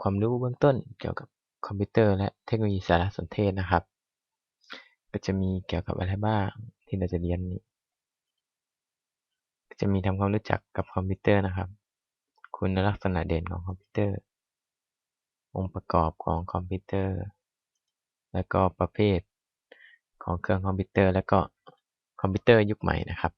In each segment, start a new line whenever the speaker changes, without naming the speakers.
ความรู้เบื้องต้นเกี่ยวกับคอมพิวเตอร์และเทคโนโลยีสารสนเทศนะครับ ก็จะมีเกี่ยวกับอะไรบ้างที่เราจะเรียนนี้จะมีทำความรู้จักกับคอมพิวเตอร์นะครับ คุณลักษณะเด่นของคอมพิวเตอร์ องค์ประกอบของคอมพิวเตอร์ แล้วก็ประเภทของเครื่องคอมพิวเตอร์ แล้วก็คอมพิวเตอร์ยุคใหม่นะครับ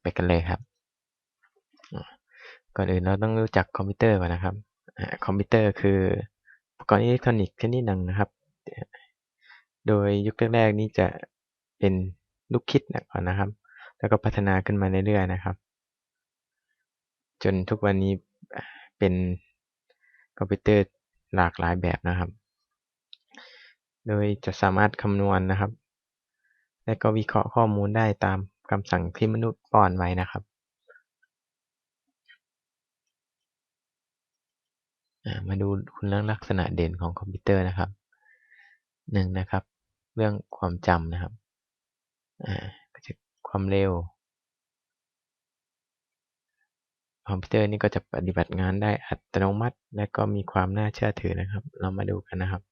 ไปกันเลยครับก่อนอื่นเราต้องรู้จักคอมพิวเตอร์ก่อนนะครับ คอมพิวเตอร์คืออุปกรณ์อิเล็กทรอนิกส์ชนิดหนึ่งนะครับ โดยยุคแรกๆนี้จะเป็นลูกคิดก่อนนะครับ แล้วก็พัฒนาขึ้นมาเรื่อยๆนะครับ จนทุกวันนี้เป็นคอมพิวเตอร์หลากหลายแบบนะครับ โดยจะสามารถคำนวณนนะครับ และก็วิเคราะห์ข้อมูลได้ตามคำสั่งที่มนุษย์ป้อนไว้นะครับ มาดูคุณลักษณะเด่นของคอมพิวเตอร์นะครับหนึ่งนะครับ เรื่องความจำนะครับก็จะความเร็ว คอมพิวเตอร์นี่ก็จะปฏิบัติงานได้อัตโนมัติ และก็มีความน่าเชื่อถือนะครับ เรามาดูกันนะครับ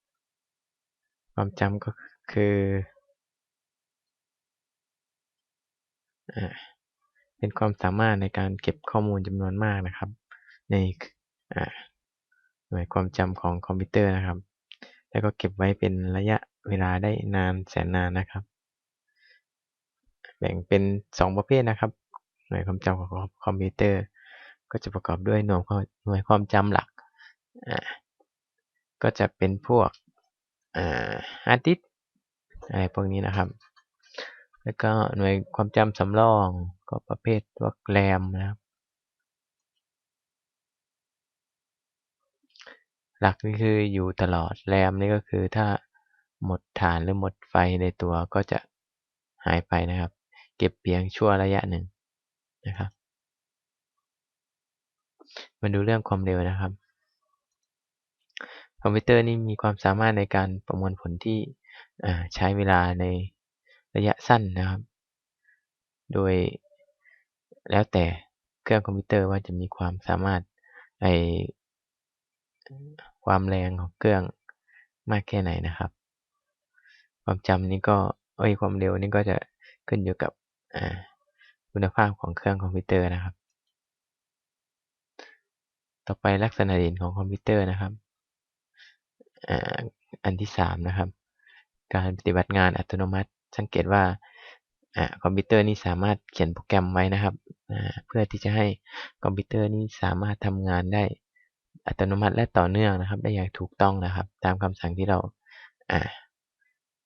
ความจำก็คือเป็นความสามารถในการเก็บข้อมูลจำนวนมากนะครับ ใน หน่วยความจำของคอมพิวเตอร์นะครับ แล้วก็เก็บไว้เป็นระยะเวลาได้นานแสนนานนะครับ แบ่งเป็น 2 ประเภทนะครับ หน่วยความจำของคอมพิวเตอร์ ก็จะประกอบด้วยหน่วยหน่วยความจำหลัก ก็จะเป็นพวกฮาร์ดดิสอะไรพวกนี้นะครับ แล้วก็หน่วยความจำสำรองก็ประเภทพวกแรมนะครับ หลักนี่คืออยู่ตลอดแรมนี่ก็คือถ้าหมดฐานหรือหมดไฟในตัวก็จะหายไปนะครับ เก็บเพียงชั่วระยะหนึ่งนะครับ มาดูเรื่องความเร็วนะครับ คอมพิวเตอร์นี่มีความสามารถในการประมวลผลที่ใช้เวลาในระยะสั้นนะครับ โดยแล้วแต่เครื่องคอมพิวเตอร์ว่าจะมีความสามารถใน ความแรงของเครื่องมากแค่ไหนนะครับ ความจำนี้ก็เอ้ยความเร็วนี่ก็จะขึ้นอยู่กับคุณภาพของเครื่องคอมพิวเตอร์นะครับ ต่อไปลักษณะเด่นของคอมพิวเตอร์นะครับอันที่3นะครับ การปฏิบัติงานอัตโนมัติ สังเกตว่าคอมพิวเตอร์นี้สามารถเขียนโปรแกรมไว้นะครับเพื่อที่จะให้คอมพิวเตอร์นี้สามารถทำงานได้ อัตโนมัติและต่อเนื่องนะครับ ได้อย่างถูกต้องนะครับ ตามคำสั่งที่เรา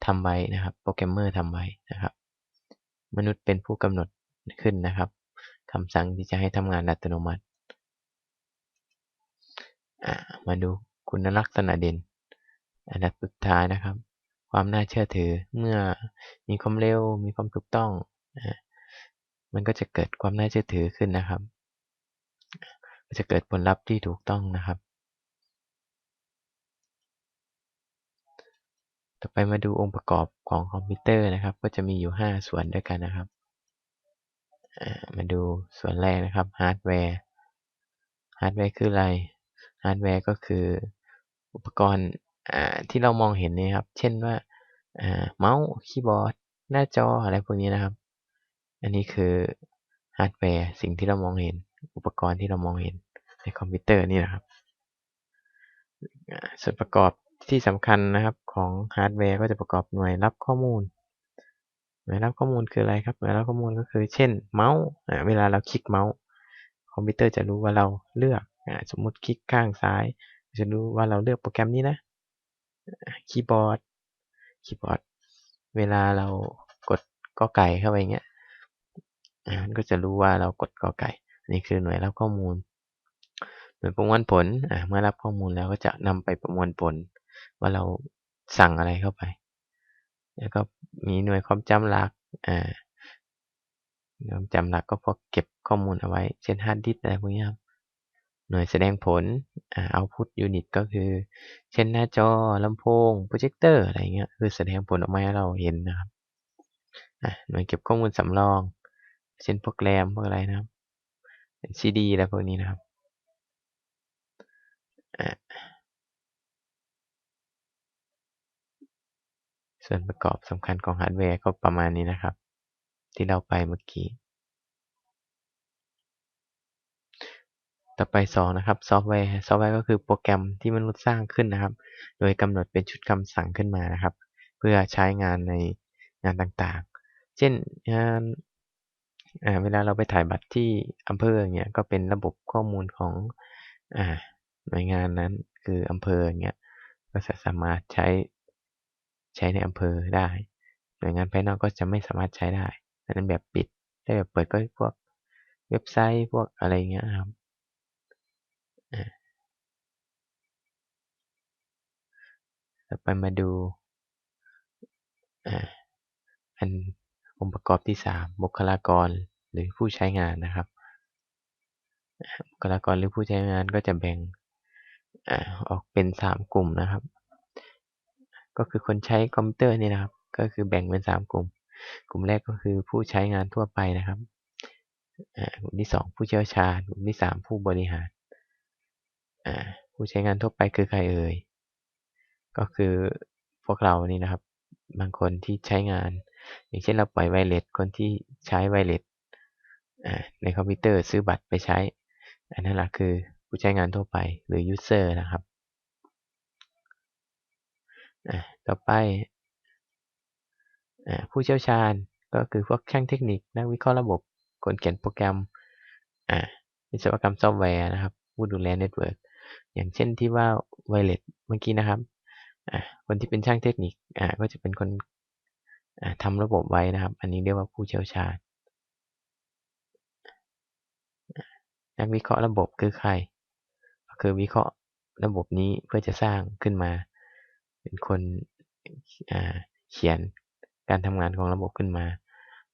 ทำไว้นะครับ โปรแกรมเมอร์ทำไว้นะครับ มนุษย์เป็นผู้กำหนดขึ้นนะครับคำสั่งที่จะให้ทำงานอัตโนมัติมาดูคุณลักษณะเด่น อันดับสุดท้ายนะครับ ความน่าเชื่อถือเมื่อมีความเร็วมีความถูกต้อง มันก็จะเกิดความน่าเชื่อถือขึ้นนะครับ จะเกิดผลลัพธ์ที่ถูกต้องนะครับ ต่อไปมาดูองค์ประกอบของคอมพิวเตอร์นะครับ ก็จะมีอยู่ 5 ส่วนด้วยกันนะครับ มาดูส่วนแรกนะครับฮาร์ดแวร์ ฮาร์ดแวร์คืออะไร ฮาร์ดแวร์ก็คืออุปกรณ์ที่เรามองเห็นนี่ครับ เช่นว่าเมาส์คีย์บอร์ด หน้าจออะไรพวกนี้นะครับ อันนี้คือฮาร์ดแวร์สิ่งที่เรามองเห็น อุปกรณ์ที่เรามองเห็นในคอมพิวเตอร์นี่นะครับ ส่วนประกอบที่สำคัญนะครับของฮาร์ดแวร์ก็จะประกอบหน่วยรับข้อมูล หน่วยรับข้อมูลคืออะไรครับหน่วยรับข้อมูลก็คือเช่นเมาส์เวลาเราคลิกเมาส์คอมพิวเตอร์จะรู้ว่าเราเลือกสมมุติคลิกข้างซ้าย จะรู้ว่าเราเลือกโปรแกรมนี้นะคีย์บอร์ดคีย์บอร์ดเวลาเรากดกอไก่เข้าไปเงี้ยมันก็จะรู้ว่าเรากดกอไก่ นี่คือหน่วยรับข้อมูล หน่วยประมวลผลเมื่อรับข้อมูลแล้วก็จะนำไปประมวลผล ว่าเราสั่งอะไรเข้าไป แล้วก็มีหน่วยความจำหลักความจำหลักก็พวกเก็บข้อมูลเอาไว้ เช่นฮาร์ดดิสอะไรพวกนี้ครับหน่วยแสดงผล output unit ก็คือ เช่นหน้าจอลำโพงโปรเจคเตอร์อะไรเงี้ยคือแสดงผลออกมาให้เราเห็นนะครับหน่วยเก็บข้อมูลสำรอง เช่นพวกแรมพวกอะไรนะครับ ซีดีแล้วพวกนี้นะครับส่วนประกอบสำคัญของฮาร์ดแวร์ก็ประมาณนี้นะครับ ที่เราไปเมื่อกี้ ต่อไป 2 นะครับซอฟต์แวร์ซอฟต์แวร์ก็คือโปรแกรมที่มนุษย์สร้างขึ้นนะครับ โดยกำหนดเป็นชุดคำสั่งขึ้นมานะครับ เพื่อใช้งานในงานต่างๆ เช่นงาน เวลาเราไปถ่ายบัตรที่อำเภอเงี้ยก็เป็นระบบข้อมูลของหน่วยงานนั้นคืออำเภอเงี้ยก็จะสามารถใช้ใช้ในอำเภอได้ หน่วยงานภายนอกก็จะไม่สามารถใช้ได้อันนั้นแบบปิดได้แบบเปิดก็พวกเว็บไซต์พวกอะไรเงี้ยครับต่อไปมาดูอัน องค์ประกอบที่ 3 บุคลากรหรือผู้ใช้งานนะครับ บุคลากรหรือผู้ใช้งานก็จะแบ่งออกเป็น 3 กลุ่มนะครับ ก็คือคนใช้คอมพิวเตอร์นี่นะครับ ก็คือแบ่งเป็น 3 กลุ่ม กลุ่มแรกก็คือผู้ใช้งานทั่วไปนะครับกลุ่มที่ 2 ผู้เชี่ยวชาญ กลุ่มที่ 3 ผู้บริหารผู้ใช้งานทั่วไปคือใครเอ่ย ก็คือพวกเรานี่นะครับ บางคนที่ใช้งาน อย่างเช่นเราปล่อยไวเลสคนที่ใช้ไวเลสในคอมพิวเตอร์ซื้อบัตรไปใช้ อันนั้นแหละคือผู้ใช้งานทั่วไปหรือ user นะครับ ต่อไปผู้เชี่ยวชาญก็คือพวกช่างเทคนิค นักวิเคราะห์ระบบ คนเขียนโปรแกรมวิศวกรรมซอฟต์แวร์นะครับ ผู้ดูแลเน็ตเวิร์กอย่างเช่นที่ว่าไวเลสเมื่อกี้นะครับคนที่เป็นช่างเทคนิคก็จะเป็นคน ทำระบบไว้นะครับ อันนี้เรียกว่าผู้เชี่ยวชาญ นักวิเคราะห์ระบบคือใคร ก็คือวิเคราะห์ระบบนี้เพื่อจะสร้างขึ้นมา เป็นคนเขียนการทำงานของระบบขึ้นมา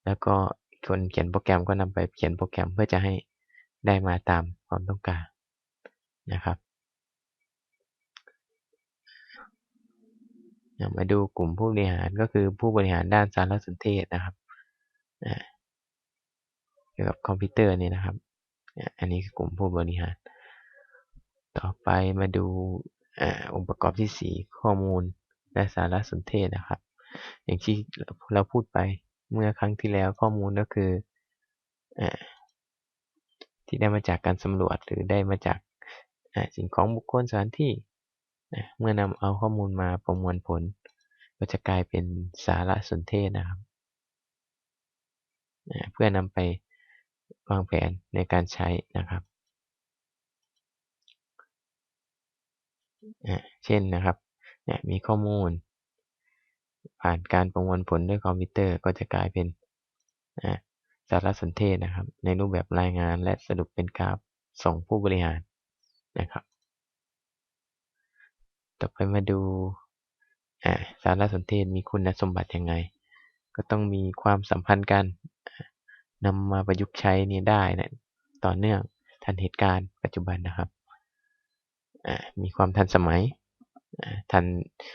แล้วก็คนเขียนโปรแกรมก็นำไปเขียนโปรแกรมเพื่อจะให้ได้มาตามความต้องการนะครับ มาดูกลุ่มผู้บริหารก็คือผู้บริหารด้านสารสนเทศนะครับเกี่ยวกับคอมพิวเตอร์นี่นะครับ อันนี้คือกลุ่มผู้บริหาร ต่อไปมาดูองค์ประกอบที่ 4 ข้อมูลและสารสนเทศนะครับ อย่างที่เราพูดไปเมื่อครั้งที่แล้วข้อมูลก็คือที่ได้มาจากการสำรวจหรือได้มาจากสิ่งของบุคคลสถานที่ เมื่อนำเอาข้อมูลมาประมวลผล ก็จะกลายเป็นสารสนเทศนะครับ เพื่อนำไปวางแผนในการใช้นะครับ เช่นนะครับ มีข้อมูล ผ่านการประมวลผลด้วยคอมพิวเตอร์ก็จะกลายเป็นสารสนเทศนะครับ ในรูปแบบรายงานและสรุปเป็นกราฟส่งผู้บริหารนะครับ ต่อไปมาดูสารสนเทศมีคุณสมบัติยังไง ก็ต้องมีความสัมพันธ์กันนำมาประยุกต์ใช้นี้ได้นะต่อเนื่องทันเหตุการณ์ปัจจุบันนะครับมีความทันสมัยทัน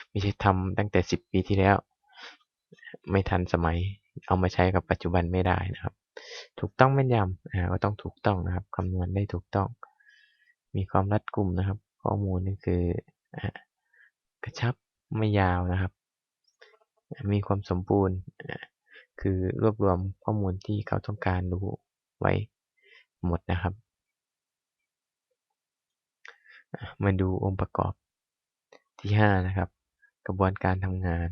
ไม่ใช่ทำตั้งแต่ 10 ปีที่แล้ว ไม่ทันสมัยเอามาใช้กับปัจจุบันไม่ได้นะครับ ถูกต้องแม่นยำก็ต้องถูกต้องนะครับคำนวณได้ถูกต้อง มีความรัดกุมนะครับ ข้อมูลนี่คือ กระชับไม่ยาวนะครับ มีความสมบูรณ์ คือรวบรวมข้อมูลที่เขาต้องการรู้ไว้หมดนะครับ มาดูองค์ประกอบที่ 5 นะครับ กระบวนการทำงาน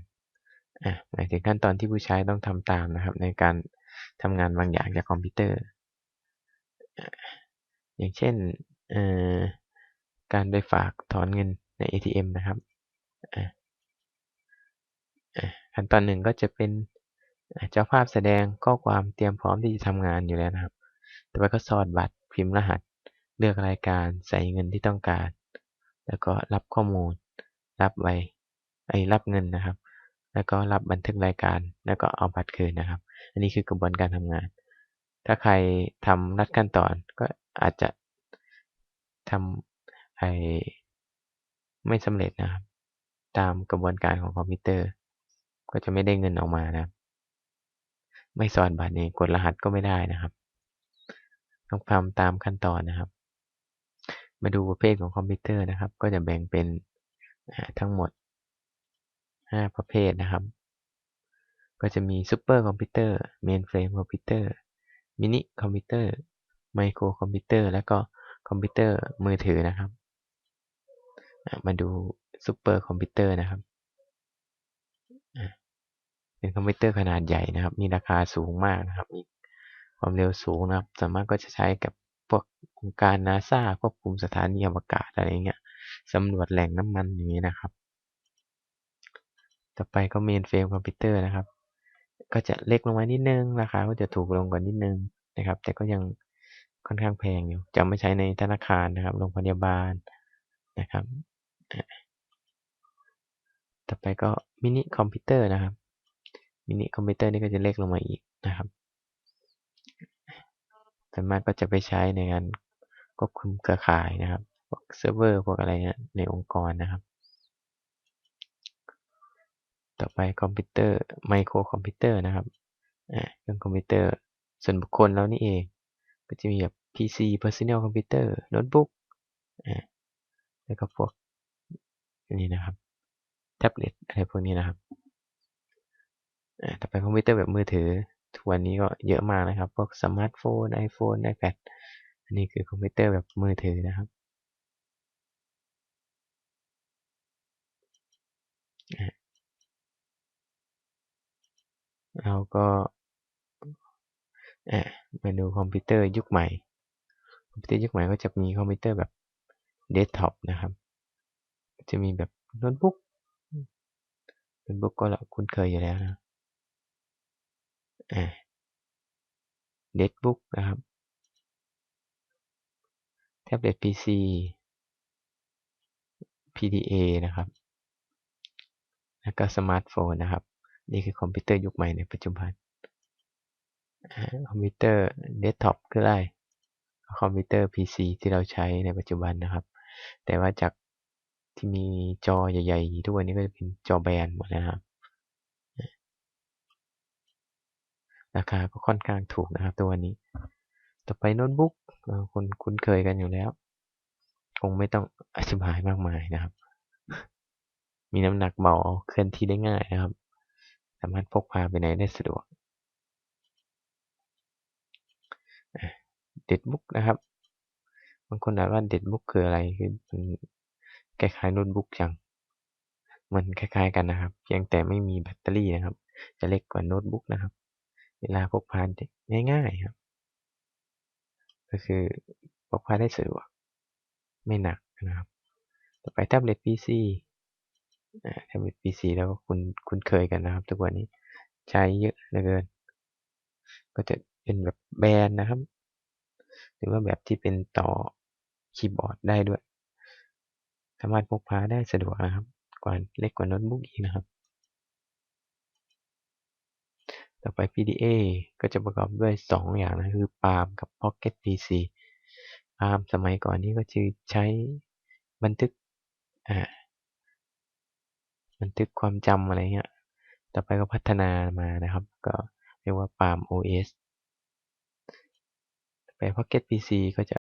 หมายถึงขั้นตอนที่ผู้ใช้ต้องทำตามนะครับ ในการทำงานบางอย่างจากคอมพิวเตอร์ อย่างเช่นการไปฝากถอนเงินใน ATM นะครับ ขั้นตอนหนึ่งก็จะเป็นเจ้าภาพแสดงข้อความเตรียมพร้อมที่จะทำงานอยู่แล้วนะครับ ต่อไปก็สอดบัตรพิมพ์รหัส เลือกรายการใส่เงินที่ต้องการ แล้วก็รับข้อมูล รับไว้ไอ้รับเงินนะครับ แล้วก็รับบันทึกรายการ แล้วก็เอาบัตรคืนนะครับ อันนี้คือกระบวนการทำงาน ถ้าใครทำรัดขั้นตอนก็อาจจะทำไอ้ไม่สำเร็จนะครับ ตามกระบวนการของคอมพิวเตอร์ ก็จะไม่ได้เงินออกมานะครับ ไม่สอนบัตรนี้กดรหัสก็ไม่ได้นะครับ ต้องทำตามขั้นตอนนะครับ มาดูประเภทของคอมพิวเตอร์นะครับ ก็จะแบ่งเป็นทั้งหมด 5 ประเภทนะครับ ก็จะมีซูเปอร์คอมพิวเตอร์เมนเฟรมคอมพิวเตอร์มินิคอมพิวเตอร์ไมโครคอมพิวเตอร์ แล้วก็คอมพิวเตอร์มือถือนะครับ มาดู ซูเปอร์คอมพิวเตอร์นะครับเป็นคอมพิวเตอร์ขนาดใหญ่นะครับ มีราคาสูงมากนะครับ มีความเร็วสูงนะครับ สามารถก็จะใช้กับพวกองค์การนาซาควบคุมสถานีอวกาศอะไรเงี้ยสำรวจแหล่งน้ำมันอย่างนี้นะครับ ต่อไปก็เมนเฟรมคอมพิวเตอร์นะครับ ก็จะเล็กลงมานิดนึง ราคาก็จะถูกลงกว่านิดนึงนะครับ แต่ก็ยังค่อนข้างแพงอยู่ จะไม่ใช้ในธนาคารนะครับ โรงพยาบาลนะครับ ต่อไปก็มินิคอมพิวเตอร์นะครับ มินิคอมพิวเตอร์นี่ก็จะเล็กลงมาอีกนะครับส่วนมากก็จะไปใช้ในการควบคุมเครือข่ายนะครับ พวกเซิร์ฟเวอร์ พวกอะไรเนี่ยในองค์กรนะครับ ต่อไปคอมพิวเตอร์ไมโครคอมพิวเตอร์นะครับเครื่องคอมพิวเตอร์ส่วนบุคคลแล้วนี่เอง ก็จะมีแบบ PC Personal Computer โน้ตบุ๊กแล้วก็พวกนี้นะครับ แท็บเล็ตอะไรพวกนี้นะครับต่อไปคอมพิวเตอร์แบบมือถือ ทุกวันนี้ก็เยอะมากนะครับ พวกสมาร์ทโฟน iPhone iPad อันนี้คือคอมพิวเตอร์แบบมือถือนะครับ เราก็มาดูคอมพิวเตอร์ยุคใหม่ คอมพิวเตอร์ยุคใหม่ก็จะมีคอมพิวเตอร์แบบเดสก์ท็อปนะครับ จะมีแบบโน้ตบุ๊ก โน้ตบุ๊กก็เราคุ้นเคยอยู่แล้วนะเดสบุ๊กนะครับ แท็บเล็ต PC PDA นะครับ แล้วก็สมาร์ทโฟนนะครับ นี่คือคอมพิวเตอร์ยุคใหม่ในปัจจุบัน คอมพิวเตอร์เดสก์ท็อปคืออะไรคอมพิวเตอร์ PC ที่เราใช้ในปัจจุบันนะครับ แต่ว่าจาก ที่มีจอใหญ่ๆทุกวันนี้ก็จะเป็นจอแบนหมดนะครับ ราคาก็ค่อนข้างถูกนะครับตัวนี้ ต่อไปโน้ตบุ๊กคนคุ้นเคยกันอยู่แล้ว คงไม่ต้องอธิบายมากมายนะครับ มีน้ำหนักเบาเคลื่อนที่ได้ง่ายนะครับ สามารถพกพาไปไหนได้สะดวกเด็ดบุ๊กนะครับ บางคนอาจว่าเด็ดบุ๊กคืออะไรคือมัน คล้ายๆโน้ตบุ๊กจัง มันคล้ายๆกันนะครับ เพียงแต่ไม่มีแบตเตอรี่นะครับ จะเล็กกว่าโน้ตบุ๊กนะครับ เวลาพกพาง่ายๆครับ ก็คือพกพาได้สะดวก ไม่หนักนะครับ ต่อไปแท็บเล็ต PC แท็บเล็ต PC แล้วก็คุณคุณเคยกันนะครับ ทุกวันนี้ใช้เยอะเหลือเกิน ก็จะเป็นแบบแบนนะครับ หรือว่าแบบที่เป็นต่อคีย์บอร์ดได้ด้วย สามารถพกพาได้สะดวกนะครับ กว่าเล็กกว่าโน้ตบุ๊กอีกนะครับ ต่อไป PDA ก็จะประกอบด้วย 2 อย่างนะคือ Palm กับ Pocket PC Palm สมัยก่อนนี้ก็จะใช้บันทึกอ่าบันทึกความจำอะไรเงี้ย ต่อไปก็พัฒนามานะครับ ก็เรียกว่า Palm OS ต่อไป Pocket PC ก็จะ